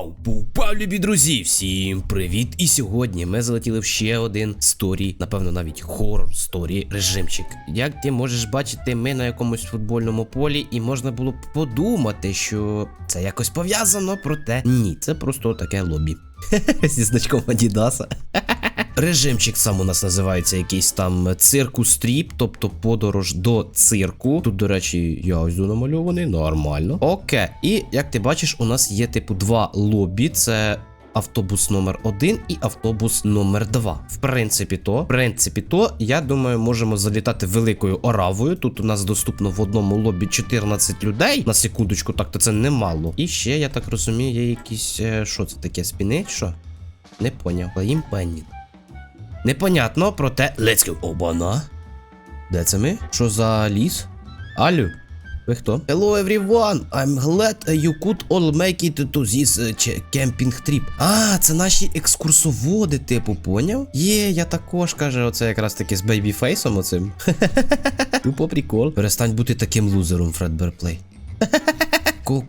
Вау! Пупа, любі друзі! Всім привіт! І сьогодні ми залетіли в ще один сторі, напевно, навіть хоррор сторі режимчик. Як ти можеш бачити, ми на якомусь футбольному полі, і можна було б подумати, що це якось пов'язано, проте ні, це просто таке лобі. Зі значком Адідаса. Режимчик сам у нас називається якийсь там цирку стріп, тобто подорож до цирку. Тут, до речі, я ось намальований, нормально. Окей. І як ти бачиш, у нас є типу два лобі. Це. Автобус номер 1 і автобус номер 2. В принципі, то, в принципі, то, я думаю, можемо залітати великою оравою. Тут у нас доступно в одному лобі 14 людей. На секундочку, так то це немало. І ще, я так розумію, є якісь. е, Що це таке? Спінить? Що? Не поняв. Лаїм Пенні. Непонятно, проте. Let's go. Обана. Де це ми? Що за ліс? Алю? Ви хто? Hello everyone! I'm glad you could all make it to this uh, camping trip. А, це наші екскурсоводи, типу, поняв? Є, я також каже, оце якраз таки з бейбіфейсом оцим. Тупо прикол. Перестань бути таким лузером, Фред Берплей.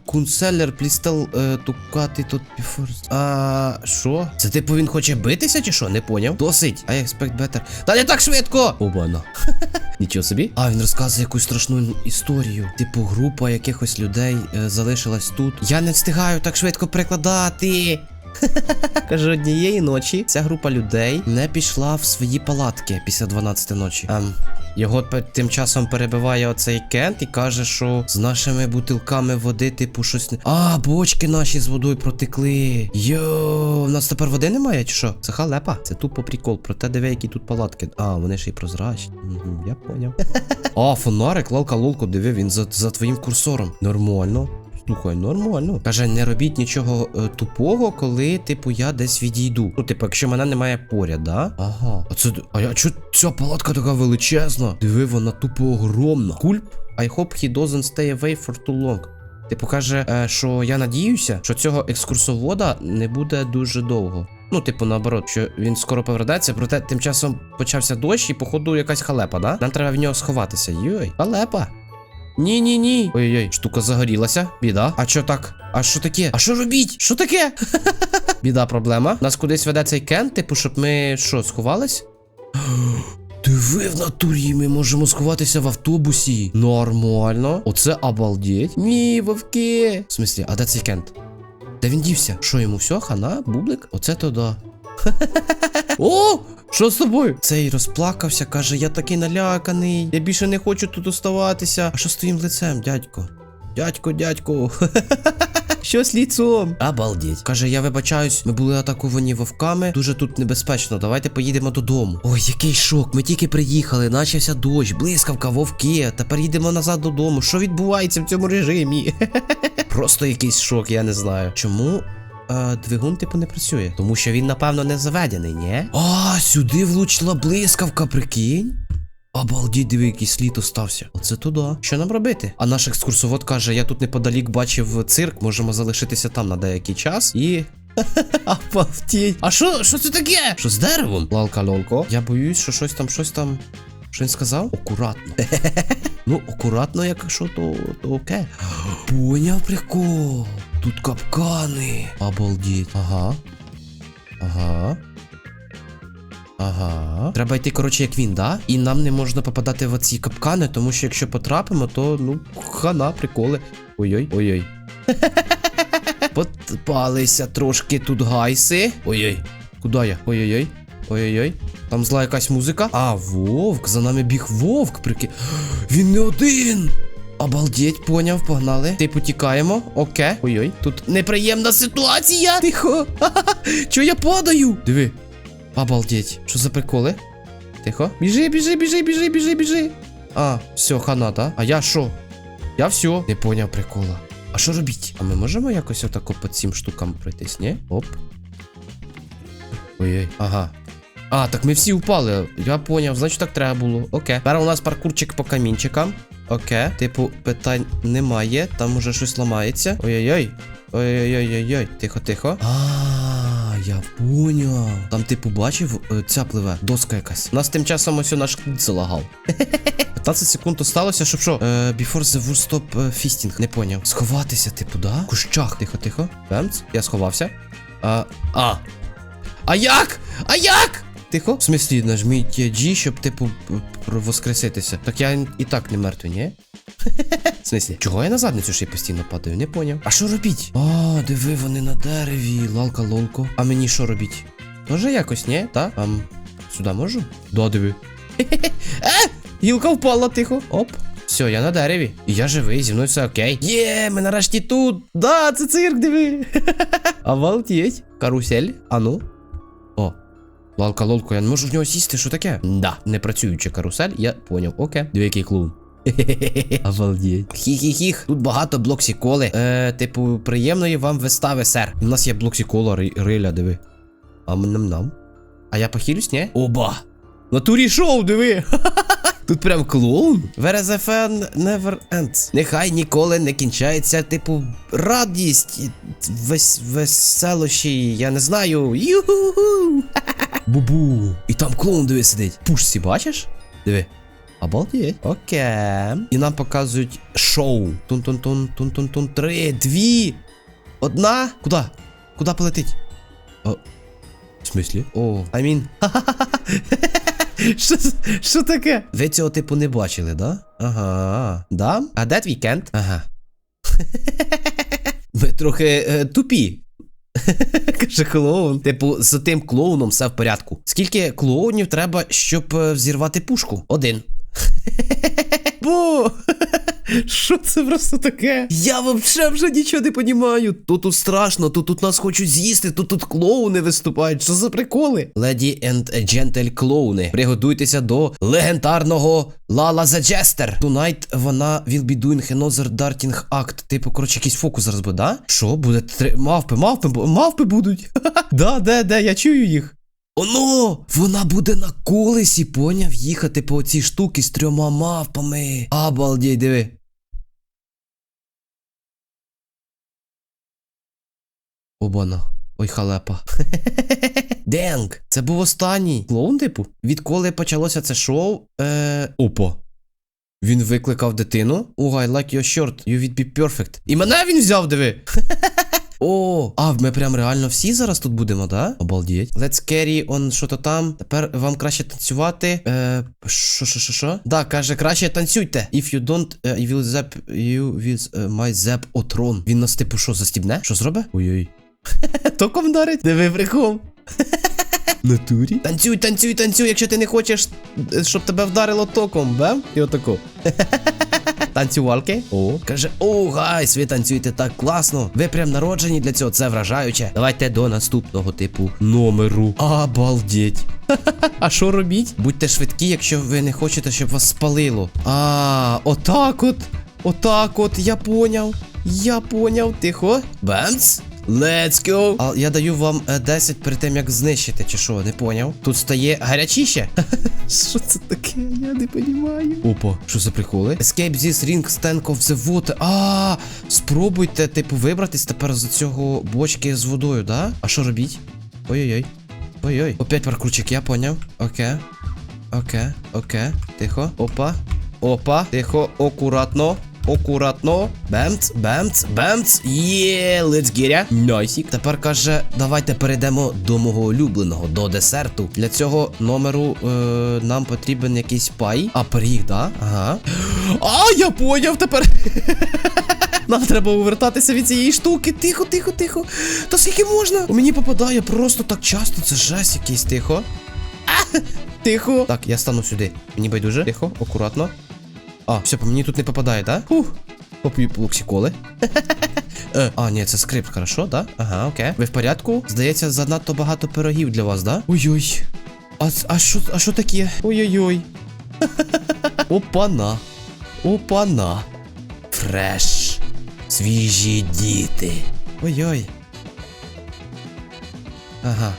Кунселер плістел тукати тут before. А що? Це типу він хоче битися чи що? Не поняв. Досить. I expect better. Та не так швидко! Обана. Нічого собі. А він розказує якусь страшну історію. Типу, група якихось людей е, залишилась тут. Я не встигаю так швидко перекладати. Каже, однієї ночі ця група людей не пішла в свої палатки після 12 ночі. Ем, його тим часом перебиває оцей кент і каже, що з нашими бутилками води, типу, щось не. А, бочки наші з водою протекли. Йо, в нас тепер води немає, чи що? Це халепа. Це тупо прикол. Проте диви, які тут палатки. А, вони ще й прозрачні. Угу, я поняв. А, фонарик, лалка лолко, диви, він за, за твоїм курсором. Нормально. Слухай, нормально. Каже, не робіть нічого е, тупого, коли, типу, я десь відійду. Ну, типу, якщо мене немає поряд, да? Ага. А це. А я чо ця палатка така величезна? Диви, вона тупо огромна. Кульп? I hope he doesn't stay away for too long. Типу каже, е, що я надіюся, що цього екскурсовода не буде дуже довго. Ну, типу, наоборот, що він скоро повернеться, проте тим часом почався дощ і, походу, якась халепа, да? Нам треба в нього сховатися. Йой, халепа. Ні, ні, ні. Ой-ой, штука загорілася. Біда. А що так? А що таке? А що робіть? Що таке? Біда, проблема. Нас кудись веде цей кент, типу, щоб ми що, сховались? Диви в натурі, ми можемо сховатися в автобусі. Нормально. Оце обалдеть. Ні, вовки. В смислі, а де цей кент? Де він дівся? Що йому все, хана, бублик? Оце то да. О! Що з тобою? Цей розплакався, каже, я такий наляканий. Я більше не хочу тут оставатися. А що з твоїм лицем, дядько? Дядько, дядько. Що з ліцом? Обалдеть. Каже, я вибачаюсь, ми були атаковані вовками. Дуже тут небезпечно. Давайте поїдемо додому. Ой, який шок. Ми тільки приїхали, начався дощ, блискавка, вовки. Тепер їдемо назад додому. Що відбувається в цьому режимі? Просто якийсь шок, я не знаю. Чому е, двигун, типу, не працює. Тому що він, напевно, не заведений, ні? А, сюди влучила блискавка, прикинь. Обалдіть, диви, який слід остався. Оце туди. Що нам робити? А наш екскурсовод каже: я тут неподалік бачив цирк, можемо залишитися там на деякий час і. Обалдіть. А що, що це таке? Що з деревом? Лалка лолко. Я боюсь, що щось там, щось там. Що він сказав? Акуратно. ну, акуратно, якщо то, то окей. Поняв прикол. Тут капкани. Обалдіть. Ага. Ага. Ага. Треба йти, коротше, як він, да? І нам не можна попадати в оці капкани, тому що якщо потрапимо, то ну, хана, приколи. Ой-ой, ой-ой. Подпалися трошки тут гайси. Ой-ой. Куди я? Ой-ой-ой. Ой-ой-ой. Там зла якась музика. А, вовк. За нами біг вовк, прики. Він не один. Обалдеть, поняв, погнали. Типу тікаємо. Окей. Ой-ой. Тут неприємна ситуація. Тихо. Чого я падаю? Диви. Обалдеть. Що за приколи? Тихо. Біжи, біжи, біжи, біжи, біжи, біжи. А, все, хана, да? А я що? Я все. Не поняв прикола. А що робіть? А ми можемо якось отако по цим штукам пройтись, ні? Оп. Ой-ой, ага. А, так ми всі упали. Я поняв, значить так треба було. Окей. Тепер у нас паркурчик по камінчикам. Окей. Типу, питань немає. Там уже щось ламається. Ой-ой-ой. Ой-ой-ой-ой-ой. Тихо, тихо. А, я поняв. Там ти побачив, е, ця пливе, доска якась. У нас тим часом ось наш клід залагав. 15 секунд осталося, щоб що? Е, before the war stop е, fisting. Не поняв. Сховатися, типу, да? Кущах. Тихо, тихо. Бемц. Я сховався. А. А. А як? А як? Тихо. В смислі, нажміть G, щоб, типу, воскреситися. Так я і так не мертвий, ні? В смислі, чого я на задницю ще постійно падаю? Не поняв. А що робіть? А, диви, вони на дереві. Лалка лолко. А мені що робіть? Може якось, ні? Та? Ам, сюди можу? Да, диви. Е! Гілка впала тихо. Оп. Все, я на дереві. І я живий, зі мною все окей. Є, ми нарешті тут. Да, це цирк, диви. Обалдеть. Карусель. А ну. Лалка, лолко, я не можу в нього сісти, що таке? Да, не працююча карусель, я поняв. Окей. Диви, який клоун. Обалдеть. Хі-хі-хіх. Тут багато блоксіколи. Е, типу, приємної вам вистави, сер. У нас є блоксікола риля, диви. А нам нам. А я похилюсь, ні? Оба! Натурі шоу, диви! Тут прям клоун. Fun never ends. Нехай ніколи не кінчається, типу, радість, вес, веселощі, я не знаю. Юху. Бубу. І там клоун диви сидить. Пушці, бачиш? Диви. Обалдеть. Окей. І нам показують шоу. Тун-тун-тун, тун-тун-тун. Три, дві. Одна. Куда? Куда полетить? О. В смислі? О, mean. Що, що таке? Ви цього типу не бачили, да? Ага. Да? А де твій кент? Ага. Ви трохи е, тупі. Каже клоун. Типу, з тим клоуном все в порядку. Скільки клоунів треба, щоб е, взірвати пушку? Один. Бо. Що це просто таке? Я вообще вже нічого не понімаю. Тут тут страшно, тут тут нас хочуть з'їсти, тут тут клоуни виступають. Що за приколи? Леді енд джентель клоуни. Приготуйтеся до легендарного Лала the Jester. Tonight вона will be doing another darting act. Типу, коротше, якийсь фокус зараз буде, да? Що буде? Три... Мавпи, мавпи, мавпи будуть. да, де, де, я чую їх. Оно! Вона буде на колесі, поняв, їхати по цій штуки з трьома мавпами. Обалдеть, диви. Обана. Ой, халепа. Денг! Це був останній. Клоун, типу? Відколи почалося це шоу. Е. Опа. Він викликав дитину. Oh, I like your shirt. You would be perfect. І мене він взяв, диви. О, а ми прям реально всі зараз тут будемо, да? Обалдіть. Let's carry on що то там. Тепер вам краще танцювати. Е, що, що, що, що? Да, каже, краще танцюйте. If you don't, uh, I will zap you with uh, my zap отрон. Він нас типу що, застібне? Що зробить? Ой-ой. Током дарить? Диви прикол. Натурі? Танцюй, танцюй, танцюй, якщо ти не хочеш, щоб тебе вдарило током, бем? І отако. Танцювалки. О, каже: О, гайс, ви танцюєте так класно. Ви прям народжені для цього, це вражаюче. Давайте до наступного типу номеру. Обалдеть. А що робіть? Будьте швидкі, якщо ви не хочете, щоб вас спалило. А, отак от. Отак от, я поняв. Я поняв. Тихо. Бемц. Let's go! А я даю вам е, 10 перед тим, як знищити, чи що, не поняв. Тут стає гарячіше. Що це таке? Я не розумію. Опа, що за приколи? Escape this ring stank of the water. А, спробуйте, типу, вибратись тепер з цього бочки з водою, да? А що робіть? Ой-ой-ой. Ой-ой. Опять паркурчик, я поняв. Окей. Окей, окей. Тихо. Опа. Опа. Тихо, акуратно. Акуратно. Бемц, бемц, бемц. Є, get. Найсік. Тепер каже, давайте перейдемо до мого улюбленого, до десерту. Для цього номеру е, нам потрібен якийсь пай. А пиріг, да? Ага. А, я поняв тепер. Нам треба увертатися від цієї штуки. Тихо, тихо, тихо. Та скільки можна? У мені попадає просто так часто. Це жесть якийсь тихо. А, тихо. Так, я стану сюди. Мені байдуже. Тихо, акуратно. А, все, по мені тут не попадає, да? Фух. Поп'ю локсіколи. Е, А, ні, це скрипт, хорошо, да? Ага, окей. Ви в порядку? Здається, занадто багато пирогів для вас, да? Ой-ой. А, а що, а що таке? Ой-ой-ой. Опана. Опана. Фреш. Свіжі діти. Ой-ой. Ага.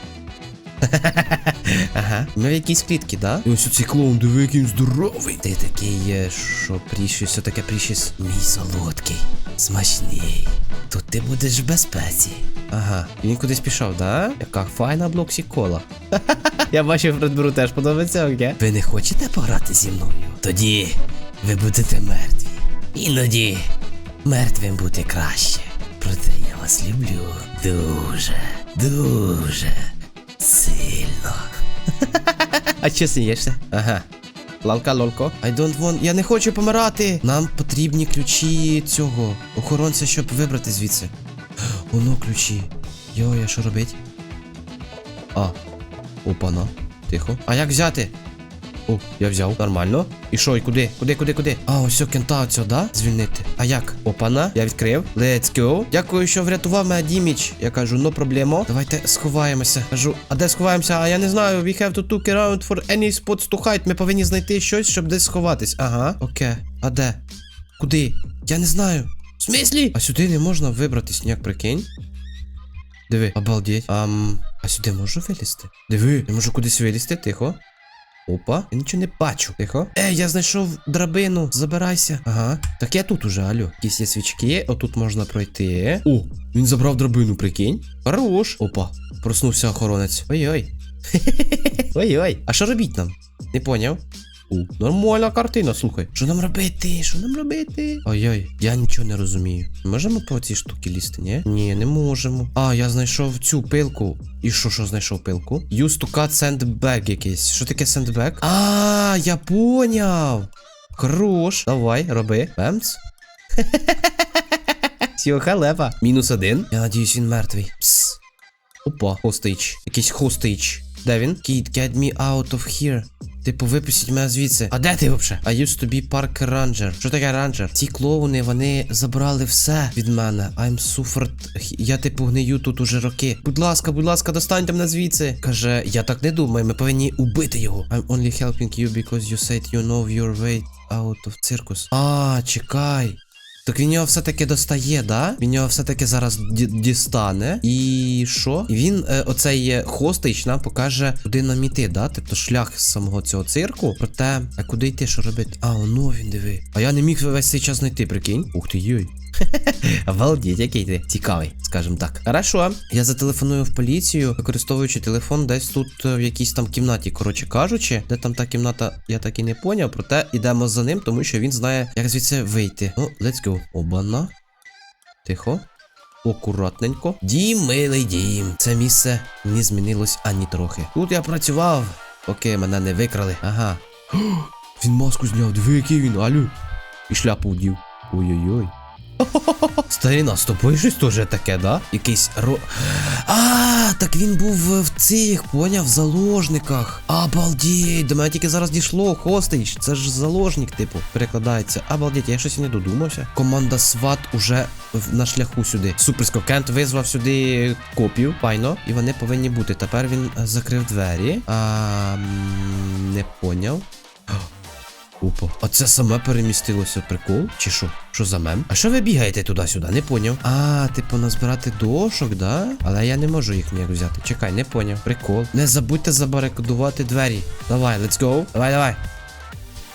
Ага. Ну якісь клітки, да? І ось цей клоун, диви, який він здоровий. Ти такий, е, що пріщось, все таке пріщось. Мій солодкий, смачний. Тут ти будеш в безпеці. Ага, він кудись пішов, да? Яка файна блоксі кола. Я бачив, Фредберу теж подобається, окей? Ви не хочете пограти зі мною? Тоді ви будете мертві. Іноді мертвим бути краще. Проте я вас люблю дуже, дуже сильно. А що смієшся? Ага. Лалка, лолко. I don't want... Я не хочу помирати. Нам потрібні ключі цього охоронця, щоб вибрати звідси. Воно ключі. Йо, я що робить? А. Опана. Тихо. А як взяти? О, я взяв. Нормально. І що, і куди? Куди, куди, куди? А, ось о, кента оцього, да? Звільнити. А як? Опана. Я відкрив. Let's go. Дякую, що врятував мене Діміч. Я кажу, ну проблема. Давайте сховаємося. Кажу, а де сховаємося? А я не знаю. We have to look around for any spots to hide. Ми повинні знайти щось, щоб десь сховатись. Ага. Окей. А де? Куди? Я не знаю. В смислі? А сюди не можна вибратись, ніяк прикинь. Диви, обалдеть. Ам, а сюди можу вилізти? Диви, я можу кудись вилізти, тихо. Опа, я нічого не бачу. Тихо. Ей, я знайшов драбину. Забирайся. Ага. Так я тут уже, алло. Якісь є свічки, отут можна пройти. О, він забрав драбину, прикинь. Хорош. Опа. Проснувся охоронець. Ой-ой. Ой-ой. А що робіть нам? Не поняв. У, нормальна картина, слухай. Що нам робити? Що нам робити? Ой-ой, я нічого не розумію. Можемо по цій штуки лізти, ні? Ні, не можемо. А, я знайшов цю пилку. І що, що знайшов пилку? Use to cut sandbag якийсь. Що таке sandbag? А, я поняв. Хорош. Давай, роби. Бемц. Сіо халепа. Мінус один. Я надіюсь, він мертвий. Пс. Опа, хостич. Якийсь хостич. Де він? Kid, get me out of here. Типу, випустіть мене звідси. А де ти взагалі? I used to be park ranger. Що таке ранджер? Ці клоуни, вони забрали все від мене. I'm suffered. Я типу гнию тут уже роки. Будь ласка, будь ласка, достаньте мене звідси. Каже, я так не думаю, ми повинні убити його. I'm only helping you because you said you know your way out of circus. А, чекай. Так він його все-таки достає, да? Він його все-таки зараз дістане. І що? І він, е, оцей е, хостич, нам покаже, куди нам іти, да? Тобто шлях самого цього цирку. Проте, а куди йти, що робити? А, оно він диви. А я не міг весь цей час знайти, прикинь. Ух ти йой. Обалдеть, який ти цікавий, скажем так. Хорошо, я зателефоную в поліцію, використовуючи телефон десь тут е, в якійсь там кімнаті. Коротше кажучи, де там та кімната, я так і не поняв. Проте йдемо за ним, тому що він знає, як звідси вийти. Ну, let's go. Обана. Тихо. Акуратненько. Дім, милий дім. Це місце не змінилось ані трохи. Тут я працював, поки мене не викрали. Ага. Він маску зняв, диви, який він, алю. І шляпу вдів. Ой-ой-ой. Старіна, з щось теж таке, да? Якийсь ро. А, так він був в цих, поняв, в заложниках. Обалдеть, до мене тільки зараз дійшло, хостич. Це ж заложник, типу, перекладається. Обалдеть, я щось і не додумався. Команда SWAT уже на шляху сюди. Суперсько, Кент визвав сюди копію, файно, і вони повинні бути. Тепер він е, закрив двері. А, не поняв. Опа. А це саме перемістилося прикол? Чи що? Що за мем? А що ви бігаєте туди-сюди? Не поняв. А, типу назбирати дошок, да? Але я не можу їх ніяк взяти. Чекай, не поняв. Прикол. Не забудьте забарикадувати двері. Давай, let's go. Давай, давай.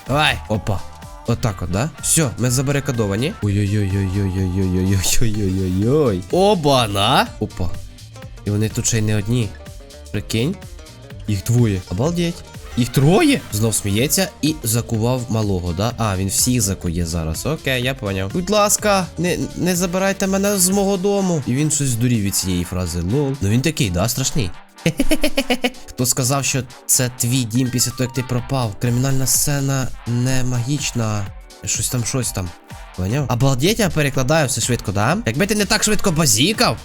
Давай. Опа. Отак от, да? Все, ми забарикадовані. Ой-ой-ой-ой-ой-ой-ой-ой-ой-ой-ой. Оба-на! Опа. І вони тут ще й не одні. Прикинь. Їх двоє. Обалдеть. Їх троє? Знов сміється і закував малого, да? А, він всіх закує зараз. Окей, я поняв. Будь ласка, не, не забирайте мене з мого дому. І він щось здурів від цієї фрази. Лол. Ну він такий, да, страшний. Хто сказав, що це твій дім після того, як ти пропав? Кримінальна сцена не магічна. Щось там, щось там. Поняв? Обалдеть, я перекладаю все швидко, да? Якби ти не так швидко базікав,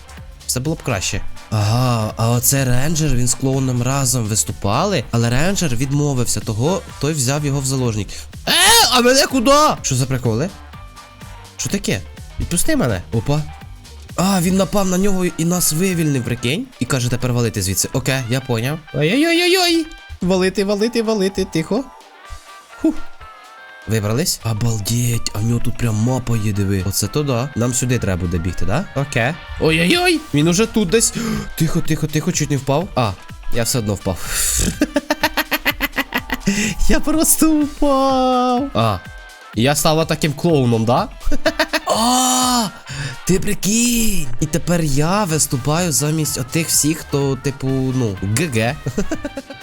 все було б краще. Ага, а оце рейнджер, він з клоуном разом виступали, але рейнджер відмовився того, той взяв його в заложник. Е, а мене куди? Що за приколи? Що таке? Відпусти мене. Опа. А, він напав на нього і нас вивільнив, прикинь. І каже, тепер валити звідси. Окей, я поняв. Ой-ой-ой-ой. Валити, валити, валити, тихо. Фух. Вибрались? Обалдеть, а в нього тут прям мапа є, диви. Оце то да. Нам сюди треба буде бігти, да? Окей. Ой-ой-ой! Він уже тут десь. Тихо, тихо, тихо, чуть не впав. А, я все одно впав. я просто впав. А. Я стала таким клоуном, да? А, Ти прикинь! І тепер я виступаю замість отих всіх, хто, типу, ну, ГГ.